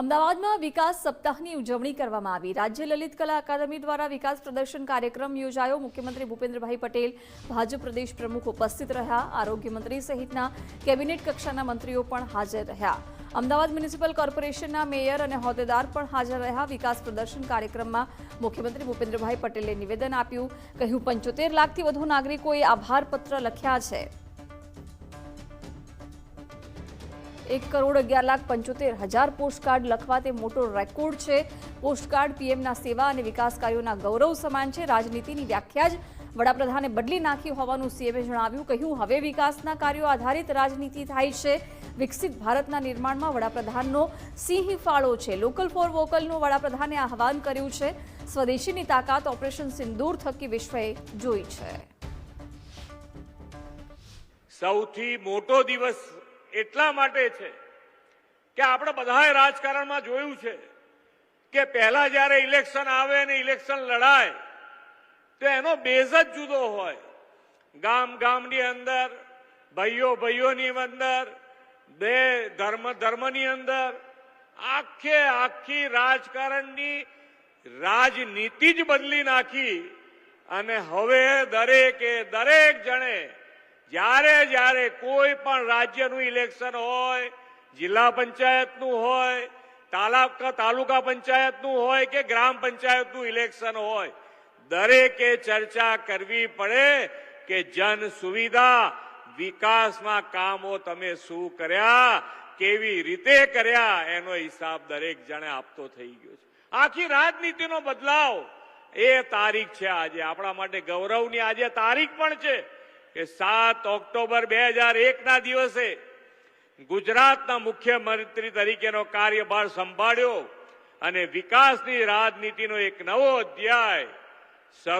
અમદાવાદમાં વિકાસ સપ્તાહની ઉજવણી કરવામાં આવી. રાજ્ય લલિત કલા અકાદમી દ્વારા વિકાસ પ્રદર્શન કાર્યક્રમ યોજાયો. મુખ્યમંત્રી ભૂપેન્દ્રભાઈ પટેલ, ભાજપ પ્રદેશ પ્રમુખ ઉપસ્થિત રહ્યા. આરોગ્યમંત્રી સહિતના કેબિનેટ કક્ષાના મંત્રીઓ પણ હાજર રહ્યા. અમદાવાદ મ્યુનિસિપલ કોર્પોરેશનના મેયર અને હોદ્દેદાર પણ હાજર રહ્યા. વિકાસ પ્રદર્શન કાર્યક્રમમાં મુખ્યમંત્રી ભૂપેન્દ્રભાઈ પટેલે નિવેદન આપ્યું. કહ્યું, પંચોતેર લાખથી વધુ નાગરિકોએ આભારપત્ર લખ્યા છે. એક કરોડ અગિયાર લાખ પંચોતેર હજાર પોસ્ટકાર્ડ લખવા તે મોટો રેકોર્ડ છે. પોસ્ટકાર્ડ પીએમના સેવા અને વિકાસ કાર્યોના ગૌરવ સમાન છે. રાજનીતિની વ્યાખ્યા જ વડાપ્રધાને બદલી નાખી હોવાનું સીએમએ જણાવ્યું. કહ્યું, હવે વિકાસના કાર્યો આધારિત રાજનીતિ થાય છે. વિકસિત ભારતના નિર્માણમાં વડાપ્રધાનનો સિંહ ફાળો છે. લોકલ ફોર વોકલનું વડાપ્રધાને આહવાન કર્યું છે. સ્વદેશીની તાકાત ઓપરેશન સિંદૂર થકી વિશ્વએ જોઈ છે. સૌથી મોટો દિવસ એટલા માટે છે કે આપણે બધાએ રાજકારણમાં જોયું છે કે પહેલા જ્યારે ઇલેક્શન આવે અને ઇલેક્શન લડાય, તો એનો બેઝ જ જુદો હોય. ગામ ગામની અંદર, ભાઈઓ ભાઈઓની અંદર, બે ધર્મ ધર્મની અંદર, આખે આખી રાજકારણની રાજનીતિ જ બદલી નાખી અને હવે દરેકે દરેક જણે જ્યારે જ્યારે કોઈ પણ રાજ્યનું ઇલેક્શન હોય, જિલ્લા પંચાયતનું હોય, તાલુકા તાલુકા પંચાયતનું હોય કે ગ્રામ પંચાયતનું ઇલેક્શન હોય, દરેકે ચર્ચા કરવી પડે કે જન સુવિધા વિકાસમાં કામો તમે શું કર્યા, કેવી રીતે કર્યા, એનો હિસાબ દરેક જણે આપતો થઈ ગયો છે. આખી રાજનીતિનો બદલાવ એ તારીખ છે આજે. આપણા માટે ગૌરવની આજે તારીખ પણ છે. કે સાત ઓક્ટોબર બે હજાર એકના દિવસે ગુજરાતના મુખ્યમંત્રી તરીકેનો કાર્યભાર સંભાળ્યો અને વિકાસની રાજનીતિનો એક નવો અધ્યાય શરૂ